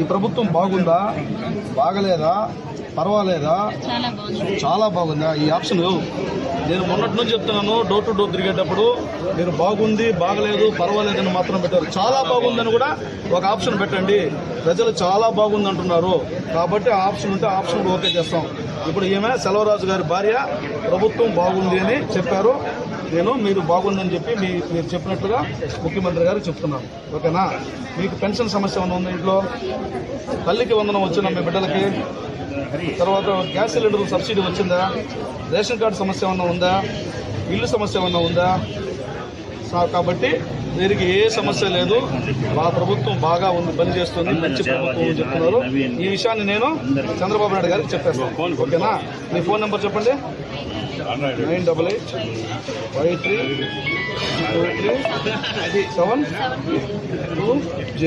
ఈ ప్రభుత్వం బాగుందా? బాగలేదా? పర్వాలేదా? చాలా బాగుంది. ఈ ఆప్షన్ నేను మొన్నటి నుంచి చెప్తున్నాను డోర్ టు డోర్ తిరిగేటప్పుడు మీరు బాగుంది బాగలేదు పర్వాలేదని మాత్రం పెట్టారు. చాలా బాగుందని కూడా ఒక ఆప్షన్ పెట్టండి. ప్రజలు చాలా బాగుంది అంటున్నారు. కాబట్టి ఆ ఆప్షన్ ఉంటే ఆప్షన్ ఓకే చేస్తాం. ఇప్పుడు ఈమె సెలవరాజు గారి భార్య ప్రభుత్వం బాగుంది అని చెప్పారు. నేను మీరు బాగుందని చెప్పి మీ మీరు చెప్పినట్లుగా ముఖ్యమంత్రి గారు చెప్తున్నాను ఓకేనా? మీకు పెన్షన్ సమస్య ఏమైనా ఉందా ఇంట్లో? తల్లికి వందనం వచ్చిందా మీ బిడ్డలకి? తర్వాత గ్యాస్ సిలిండర్ సబ్సిడీ వచ్చిందా? రేషన్ కార్డు సమస్య ఏమన్నా ఉందా? ఇల్లు సమస్య ఏమన్నా ఉందా? కాబట్టి వీరికి ఏ సమస్య లేదు. మా ప్రభుత్వం బాగా ఉంది పని చేస్తుంది మంచి ప్రభుత్వం చెప్తున్నారు. ఈ విషయాన్ని నేను చంద్రబాబు నాయుడు గారికి చెప్పేస్తాను. ఓకేనా? మీ ఫోన్ నెంబర్ చెప్పండి. Nine double eight five three two three seven two zero.